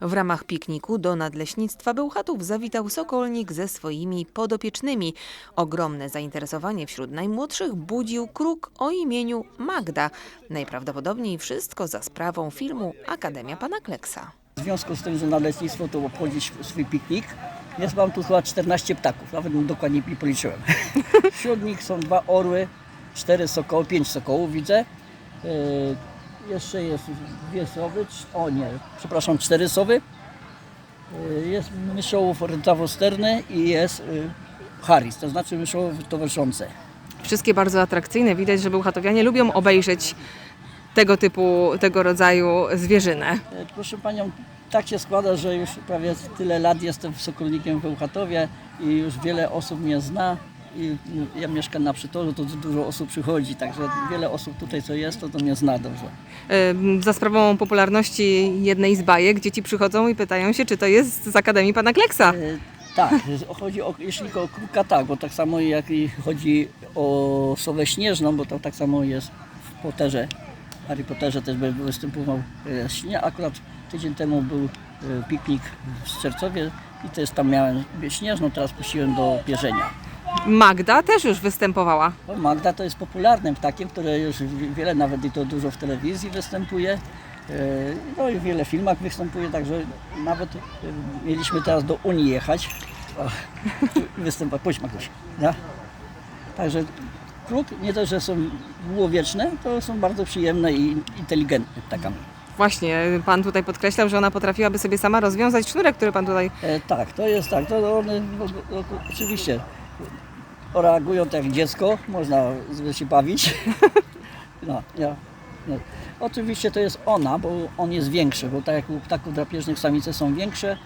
W ramach pikniku do Nadleśnictwa Bełchatów zawitał Sokolnik ze swoimi podopiecznymi. Ogromne zainteresowanie wśród najmłodszych budził kruk o imieniu Magda. Najprawdopodobniej wszystko za sprawą filmu Akademia Pana Kleksa. W związku z tym, że nadleśnictwo to obchodzi sw- swój piknik, jest mam tu chyba 14 ptaków, nawet dokładnie nie policzyłem. Wśród nich są dwa orły, cztery sokoły, pięć sokołów widzę. Jeszcze jest dwie sowy, o nie, przepraszam, cztery sowy. Yy, jest myszołów rękawosterny i jest yy, Harris, to znaczy myszołów towarzyszące. Wszystkie bardzo atrakcyjne. Widać, że bełchatowianie lubią obejrzeć tego typu, tego rodzaju zwierzynę. E, Proszę Panią, tak się składa, że już prawie tyle lat jestem Sokolnikiem w Bełchatowie i już wiele osób mnie zna. I ja mieszkam na Przytorzu, to dużo osób przychodzi, także wiele osób tutaj co jest, to, to mnie zna dobrze. Za sprawą popularności jednej z bajek dzieci przychodzą i pytają się, czy to jest z Akademii Pana Kleksa. E, Tak, chodzi o, jeśli o kruka tak, bo tak samo jak i chodzi o sowę śnieżną, bo to tak samo jest w Potterze, Harry Potterze też występował e, śnie. Akurat tydzień temu był e, piknik w Strzelcowie i też tam miałem śnieżną, teraz puściłem do pierzenia. Magda też już występowała. No, Magda to jest popularnym ptakiem, które już wi- wiele, nawet i to dużo w telewizji występuje. E, No i w wiele filmach występuje, także nawet e, mieliśmy teraz do Unii jechać. O, Występować, pójdź Maguś. Ja? Także kruk nie to, że są długowieczne, to są bardzo przyjemne i inteligentne ptakami. Właśnie, pan tutaj podkreślał, że ona potrafiłaby sobie sama rozwiązać sznurek, który pan tutaj... E, tak, to jest tak. To one no, no, oczywiście reagują tak jak dziecko, można się bawić. No, ja, no. Oczywiście to jest ona, bo on jest większy, bo tak jak u ptaków drapieżnych samice są większe,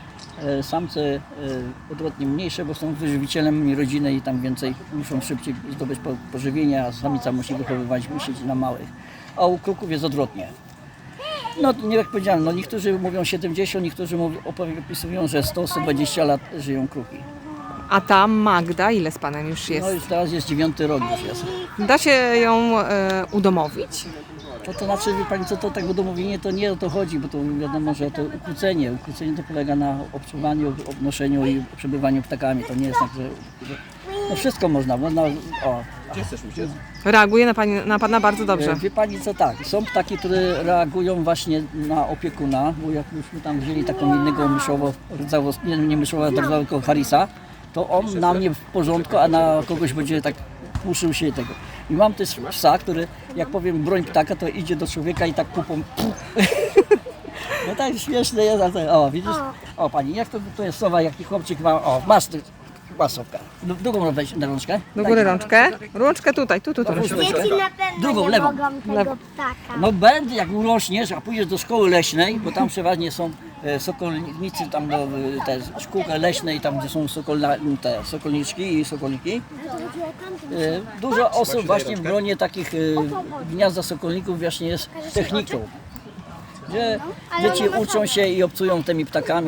e, samce e, odwrotnie mniejsze, bo są wyżywicielem rodziny i tam więcej muszą szybciej zdobyć po, pożywienie, a samica musi wychowywać, myśleć na małych. A u kruków jest odwrotnie. No nie jak powiedziałem, no niektórzy mówią 70, niektórzy mówią, opisują, że 100-120 lat żyją kruki. A ta Magda, ile z panem już jest? No i teraz jest dziewiąty rok już jest. Da się ją e, udomowić? To, to znaczy, wie Pani co, to tak udomowienie to nie o to chodzi, bo to wiadomo, że to ukłócenie. Ukłócenie to polega na obczuwaniu, obnoszeniu i przebywaniu ptakami. To nie jest tak, że, że no wszystko można, można, o. Reaguje na, pani, na pana bardzo dobrze. E, Wie Pani co, tak, są ptaki, które reagują właśnie na opiekuna, bo jak myśmy tam wzięli taką innego myszowo, rdzawo, nie, nie myszowo, tylko Harisa, to on na mnie w porządku, a na kogoś będzie tak puszył się tego. I mam też psa, który jak powiem broń ptaka, to idzie do człowieka i tak pupą. No tak śmieszne jest, ale o widzisz? O pani, jak to, to jest sowa, jaki chłopczyk ma, o masz ty, masz sowka. D- Drugą weź na rączkę. Do góry rączkę. Rączkę tutaj, tu, tu, tu. Rączkę. Dzieci na pewno Drugą, nie lewą. mogą tego Lewą. ptaka. No będzie, jak urośniesz, a pójdziesz do szkoły leśnej, bo tam przeważnie są sokolnicy, tam e, te szkółka leśne i tam gdzie są sokolna, te sokolniczki i sokolniki. E, Dużo osób właśnie w gronie takich e, gniazda sokolników właśnie jest techniką. Gdzie dzieci uczą się i obcują tymi ptakami.